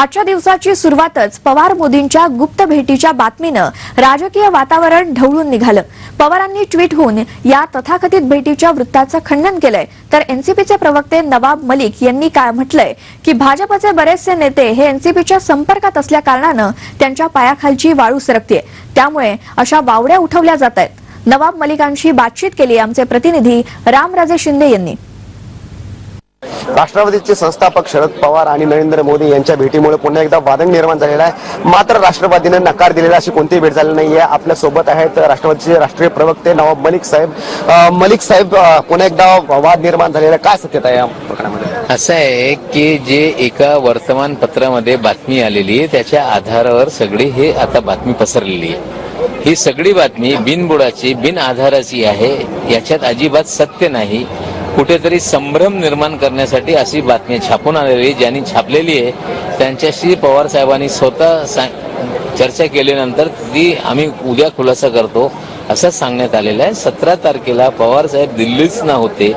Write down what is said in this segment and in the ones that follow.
आजच्या दिवसाची सुरुवातच पवार मोदींच्या गुप्त भेटीच्या बातमीनं राजकीय वातावरण ढवळून निघालं. पवारांनी ट्विट होऊन या तथाकथित भेटीच्या वृत्ताचं खंडन केलंय. तर एनसीपीचे प्रवक्ते नवाब मलिक यांनी काय म्हटलंय? की भाजपचे बरेचसे नेते हे एनसीपीच्या संपर्कात असल्या कारणानं त्यांच्या पायाखालची वाळू सरकते त्यामुळे अशा वावड्या उठवल्या जात आहेत. नवाब मलिकांशी बातचीत केली आमचे प्रतिनिधी रामराजे शिंदे यांनी. राष्ट्रवादीचे संस्थापक शरद पवार आणि नरेंद्र मोदी यांच्या भेटीमुळे पुन्हा एकदा वादंग निर्माण झालेला आहे. मात्र राष्ट्रवादीने नकार दिलेला अशी कोणतीही भेट झाली आहे आपल्यासोबत आहेत राष्ट्रवादीचे राष्ट्रीय प्रवक्ते नवाब मलिक साहेब. मलिक साहेब पुन्हा एकदा वाद निर्माण झालेला आहे. काय सत्यता आहे या प्रकरणामध्ये? असं आहे की जे एका वर्तमानपत्रामध्ये बातमी आलेली आहे त्याच्या आधारावर सगळी हे आता बातमी पसरलेली आहे. ही सगळी बातमी बिनबुडाची बिन आधाराची आहे. याच्यात अजिबात सत्य नाही. कुठेतरी संभ्रम निर्माण करण्यासाठी अशी बातमी छापून आलेली ज्यांनी छापलेली आहे त्यांच्याशी पवार साहेबांनी स्वतः चर्चा केल्यानंतर ती आम्ही उद्या खुलासा करतो असं सांगण्यात आलेलं आहे. सतरा तारखेला पवार साहेब दिल्लीच ना होते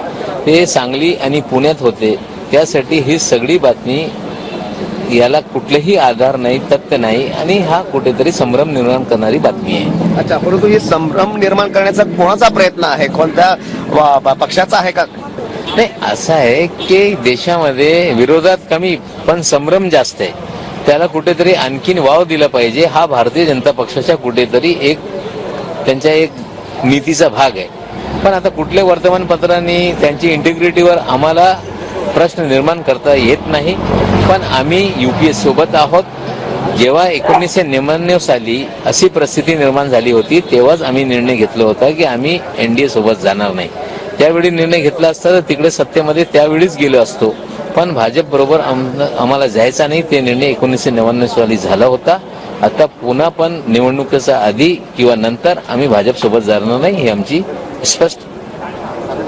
ते सांगली आणि पुण्यात होते. त्यासाठी ही सगळी बातमी याला कुठलेही आधार नाही तथ्य नाही आणि हा कुठेतरी संभ्रम निर्माण करणारी बातमी आहे. अच्छा परंतु ही संभ्रम निर्माण करण्याचा कोणाचा प्रयत्न आहे? कोणत्या वा- पक्षाचा आहे का? नाही असं आहे की देशामध्ये विरोधात कमी पण संभ्रम जास्त आहे. त्याला कुठेतरी आणखीन वाव दिला पाहिजे. हा भारतीय जनता पक्षाच्या कुठेतरी एक त्यांच्या एक नीतीचा भाग आहे. पण आता कुठल्या वर्तमानपत्रांनी त्यांची इंटिग्रिटीवर आम्हाला प्रश्न निर्माण करता येत नाही. पण आम्ही युपीएस सोबत आहोत. जेव्हा एकोणीसशे नव्याण्णव साली अशी परिस्थिती निर्माण झाली होती तेव्हाच आम्ही निर्णय घेतला होता की आम्ही एनडीए सोबत जाणार नाही. त्यावेळी निर्णय घेतला असता तर तिकडे सत्तेमध्ये त्यावेळीच गेलो असतो. पण भाजप बरोबर आम्हाला जायचा नाही. ते निर्णय एकोणीसशे नव्याण्णव साली झाला होता. आता पुन्हा पण निवडणुकीच्या आधी किंवा नंतर आम्ही भाजप सोबत जाणार नाही ही आमची स्पष्ट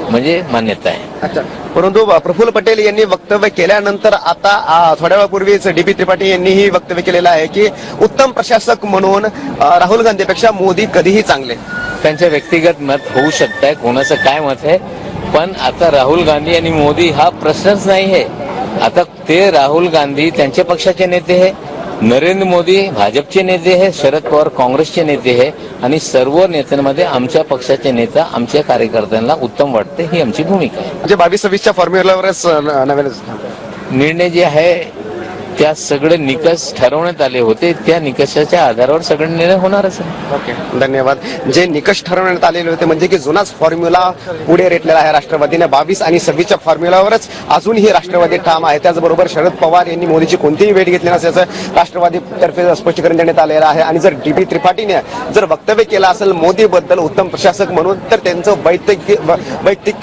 म्हणजे मान्यता आहे. परंतु प्रफुल्ल पटेल यांनी वक्तव्य केल्यानंतर आता थोड्या वेळापूर्वीच डीपी त्रिपाठी यांनीही वक्तव्य केलेलं आहे की उत्तम प्रशासक म्हणून राहुल गांधीपेक्षा मोदी कधीही चांगले. त्यांच्या व्यक्तिगत मत होऊ शकत आहे कोणाचं काय मत आहे. पण आता राहुल गांधी आणि मोदी हा प्रश्नच नाही आहे आता ते राहुल गांधी त्यांच्या पक्षाचे नेते आहे नरेंद्र मोदी भाजपचे नेते आहे शरद पवार काँग्रेसचे नेते आहे आणि सर्व नेत्यांमध्ये आमच्या पक्षाचे नेता आमच्या कार्यकर्त्यांना उत्तम वाटते ही आमची भूमिका आहे. म्हणजे बावीस सव्वीसच्या फॉर्म्युलावरच नव्याने निर्णय जे आहे त्या सगळे निकष ठरवण्यात आले होते. त्या निकषाच्या आधारावर सगळे निर्णय होणारच ओके. धन्यवाद. जे निकष ठरवण्यात आलेले होते म्हणजे की जुनाच फॉर्म्युला पुढे रेटलेला आहे राष्ट्रवादीने. बावीस आणि सव्वीसच्या फॉर्म्युलावरच अजूनही राष्ट्रवादी ठाम आहे. त्याचबरोबर शरद पवार यांनी मोदीची कोणतीही भेट घेतली नसल्याचं राष्ट्रवादी तर्फे स्पष्टीकरण देण्यात आलेलं आहे. आणि जर डी बी त्रिपाठीने जर वक्तव्य केलं असेल मोदीबद्दल उत्तम प्रशासक म्हणून तर त्यांचं वैयक्तिक वैयक्तिक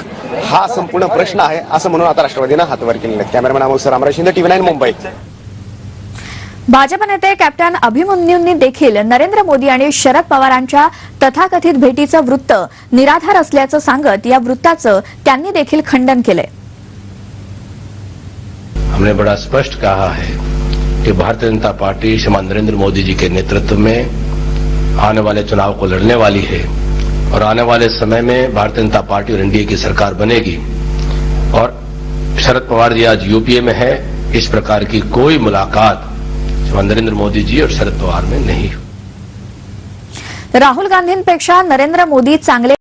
हा संपूर्ण प्रश्न आहे असं म्हणून आता राष्ट्रवादीनं हातवर केलेलं आहे. Cameraman Amol sir Shinde TV nine Mumbai. Bhajap नेते कॅप्टन अभिमन्यूंनी देखील नरेंद्र मोदी आणि शरद पवारांच्या तथाकथित भेटीचं वृत्त निराधार असल्याचं सांगत या वृत्ताचं त्यांनी देखील खंडन केलंय. हमने बड़ा स्पष्ट कहा है कि भारतीय जनता पार्टी श्रीमान नरेंद्र मोदी जी के नेतृत्व में आने वाले चुनाव को लड़ने वाली है और आने वाले समय में भारतीय जनता पार्टी और एनडीए की सरकार बनेगी। और शरद पवार जी आज यूपीए में है। इस प्रकार की कोई मुलाकात नरेंद्र मोदी जी और शरद पवार में नहीं राहुल गांधींपेक्षा नरेंद्र मोदी चांगले